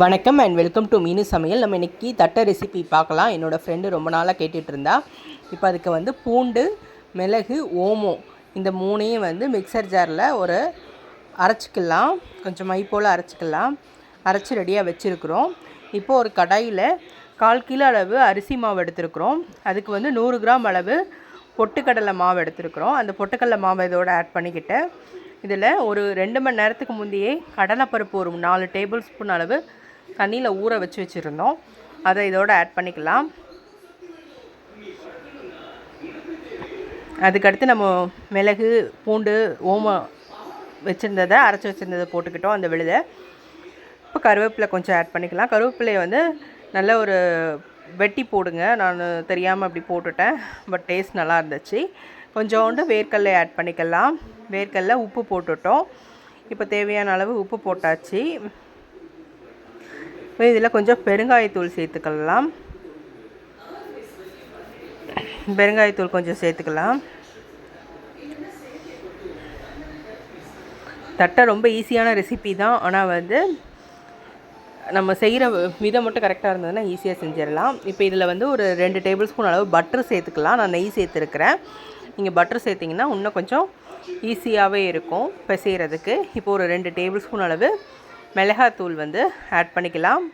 வணக்கம் and welcome to மீனு சமையல். நம்ம இன்றைக்கி தட்டை ரெசிபி பார்க்கலாம். என்னோடய ஃப்ரெண்டு ரொம்ப நாளாக கேட்டுகிட்டு இருந்தா. இப்போ அதுக்கு வந்து பூண்டு மிளகு ஓமம் இந்த மூணையும் வந்து மிக்சர் ஜாரில் ஒரு அரைச்சிக்கலாம். கொஞ்சம் மை போல் அரைச்சிக்கலாம். அரைச்சி ரெடியாக வச்சுருக்குறோம். இப்போது ஒரு கடாயில் கால் கிலோ அளவு அரிசி மாவு எடுத்துருக்குறோம். அதுக்கு வந்து நூறு கிராம் அளவு பொட்டுக்கடலை மாவு எடுத்துருக்குறோம். அந்த பொட்டுக்கடலை மாவை இதோட ஆட் பண்ணிக்கிட்டு இதில் ஒரு ரெண்டு மணி நேரத்துக்கு முந்தையே கடலைப்பருப்பு ஒரு நாலு டேபிள் ஸ்பூன் அளவு தண்ணியில் ஊற வச்சு வச்சுருந்தோம். அதை இதோடு ஆட் பண்ணிக்கலாம். அதுக்கடுத்து நம்ம மிளகு பூண்டு ஓமம் வச்சுருந்ததை அரைச்சி வச்சுருந்ததை போட்டுக்கிட்டோம் அந்த விழுதை. இப்போ கருவேப்பிலை கொஞ்சம் ஆட் பண்ணிக்கலாம். கருவேப்பிலையை வந்து நல்ல ஒரு வெட்டி போடுங்க. நான் தெரியாமல் அப்படி போட்டுட்டேன். பட் டேஸ்ட் நல்லா இருந்துச்சு. கொஞ்சோண்டு வேர்க்கடலை ஆட் பண்ணிக்கலாம். வேர்க்கடலை உப்பு போட்டுட்டோம். இப்போ தேவையான அளவு உப்பு போட்டாச்சு. இதில் கொஞ்சம் பெருங்காயத்தூள் சேர்த்துக்கலாம். பெருங்காயத்தூள் கொஞ்சம் சேர்த்துக்கலாம். தட்டை ரொம்ப ஈஸியான ரெசிபி தான். ஆனால் வந்து நம்ம செய்கிற விதம் மட்டும் கரெக்டாக இருந்ததுன்னா ஈஸியாக செஞ்சிடலாம். இப்போ இதில் வந்து ஒரு ரெண்டு டேபிள் ஸ்பூன் அளவு பட்டர் சேர்த்துக்கலாம். நான் நெய் சேர்த்துருக்கிறேன். நீங்கள் பட்டர் சேர்த்திங்கன்னா இன்னும் கொஞ்சம் ஈஸியாகவே இருக்கும் பிசைகிறதுக்கு இப்போ ஒரு ரெண்டு டேபிள் ஸ்பூன் அளவு மிளகாத்தூள் வந்து ஆட் பண்ணிக்கலாம்.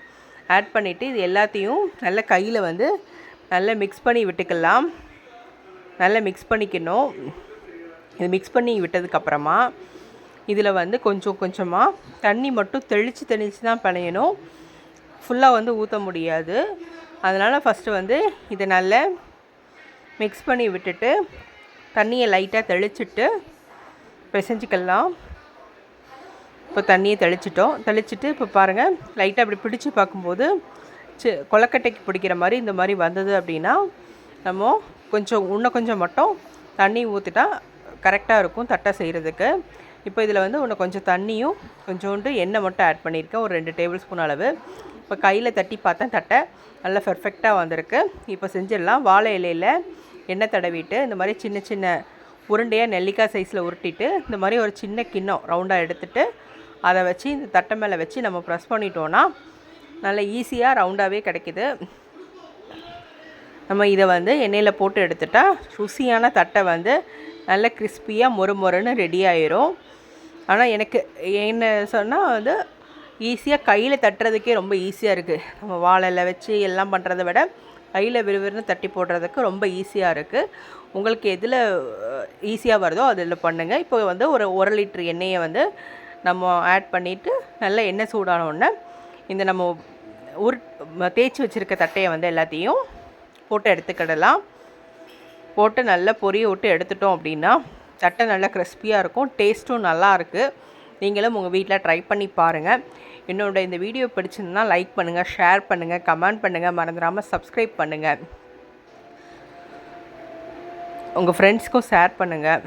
ஆட் பண்ணிவிட்டு இது எல்லாத்தையும் நல்ல கையில் வந்து நல்லா மிக்ஸ் பண்ணி விட்டுக்கலாம். நல்லா மிக்ஸ் பண்ணிக்கணும். இது மிக்ஸ் பண்ணி விட்டதுக்கப்புறமா இதில் வந்து கொஞ்சம் கொஞ்சமாக தண்ணி மட்டும் தெளித்து தெளித்து தான் பிணையணும். ஃபுல்லாக வந்து ஊற்ற முடியாது. அதனால் ஃபஸ்ட்டு வந்து இதை நல்லா மிக்ஸ் பண்ணி விட்டுட்டு தண்ணியை லைட்டாக தெளிச்சிட்டு பிசைஞ்சிக்கலாம். இப்போ தண்ணியை தெளிச்சிட்டோம். தெளிச்சிட்டு இப்போ பாருங்கள் லைட்டாக அப்படி பிடிச்சி பார்க்கும்போது சி கொலக்கட்டைக்கு பிடிக்கிற மாதிரி இந்த மாதிரி வந்தது அப்படின்னா நம்ம கொஞ்சம் இன்னும் கொஞ்சம் மட்டும் தண்ணி ஊற்றிட்டா கரெக்டாக இருக்கும் தட்டை செய்கிறதுக்கு இப்போ இதில் வந்து இன்னும் கொஞ்சம் தண்ணியும் கொஞ்சோண்டு எண்ணெய் மட்டும் ஆட் பண்ணியிருக்கேன். ஒரு ரெண்டு டேபிள் ஸ்பூன் அளவு. இப்போ கையில் தட்டி பார்த்தேன் தட்டை நல்லா பெர்ஃபெக்டாக வந்திருக்கு. இப்போ செஞ்சிடலாம். வாழை இலையில் எண்ணெய் தடவிட்டு இந்த மாதிரி சின்ன சின்ன உருண்டையாக நெல்லிக்காய் சைஸில் உருட்டிட்டு இந்த மாதிரி ஒரு சின்ன கிண்ணம் ரவுண்டாக எடுத்துட்டு அதை வச்சு இந்த தட்டை மேலே வச்சு நம்ம ப்ரெஸ் பண்ணிட்டோன்னா நல்ல ஈஸியாக ரவுண்டாகவே கிடைக்கிது. நம்ம இதை வந்து எண்ணெயில் போட்டு எடுத்துட்டால் ருசியான தட்டை வந்து நல்ல கிறிஸ்பியாக மொறு மொறுன்னு ரெடி ஆயிரும். ஆனால் எனக்கு என்ன சொன்னால் வந்து ஈஸியாக கையில் தட்டுறதுக்கே ரொம்ப ஈஸியாக இருக்குது நம்ம வாழையில் வச்சு எல்லாம் பண்ணுறத விட கையில் விறுவிறுன்னு தட்டி போடுறதுக்கு ரொம்ப ஈஸியாக இருக்குது உங்களுக்கு எதில் ஈஸியாக வருதோ அதில் பண்ணுங்கள் இப்போ வந்து ஒரு ஒரு லிட்ரு எண்ணெயை வந்து நம்ம ஆட் பண்ணிவிட்டு நல்லா எண்ணெய் சூடானோடனே இந்த நம்ம உரு தேய்ச்சி வச்சுருக்க தட்டையை வந்து எல்லாத்தையும் போட்டு எடுத்துக்கிடலாம். போட்டு நல்லா பொரிய விட்டு எடுத்துட்டோம் அப்படின்னா தட்டை நல்லா கிறிஸ்பியாக இருக்கும். டேஸ்ட்டும் நல்லா இருக்குது நீங்களும் உங்கள் வீட்டில் ட்ரை பண்ணி பாருங்கள் என்னோட இந்த வீடியோ பிடிச்சிருந்தால் லைக் பண்ணுங்கள் ஷேர் பண்ணுங்கள் கமெண்ட் பண்ணுங்கள் மறந்துடாமல் சப்ஸ்கிரைப் பண்ணுங்கள் உங்கள் ஃப்ரெண்ட்ஸ்க்கும் ஷேர் பண்ணுங்கள்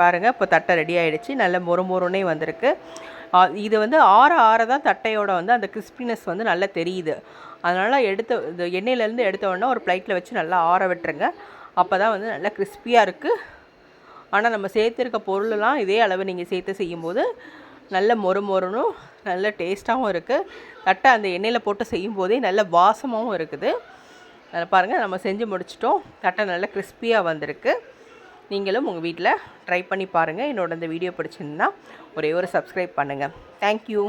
பாருங்கள் இப்போ தட்டை ரெடி ஆகிடுச்சு நல்ல மொறு மொறுனே வந்திருக்கு. இது வந்து ஆற ஆற தான் தட்டையோட வந்து அந்த கிறிஸ்பினஸ் வந்து நல்லா தெரியுது. அதனால் எடுத்த இந்த எண்ணெயிலேருந்து எடுத்த உடனே ஒரு ப்ளைட்டில் வச்சு நல்லா ஆற விட்டுருங்க. அப்போ தான் வந்து நல்லா கிறிஸ்பியாக இருக்குது ஆனால் நம்ம சேர்த்துருக்க பொருளெல்லாம் இதே அளவு நீங்கள் சேர்த்து செய்யும்போது நல்ல மொறு மொறுனும் நல்ல டேஸ்ட்டாகவும் இருக்குது தட்டை அந்த எண்ணெயில் போட்டு செய்யும்போதே நல்ல வாசமாகவும் இருக்குது. அதில் பாருங்கள் நம்ம செஞ்சு முடிச்சிட்டோம். தட்டை நல்லா கிறிஸ்பியாக வந்திருக்கு. நீங்களும் உங்கள் வீட்டில் ட்ரை பண்ணி பாருங்கள் என்னோட இந்த வீடியோ பிடிச்சிருந்தா ஒரே ஒரு சப்ஸ்கிரைப் பண்ணுங்கள் தேங்க்யூ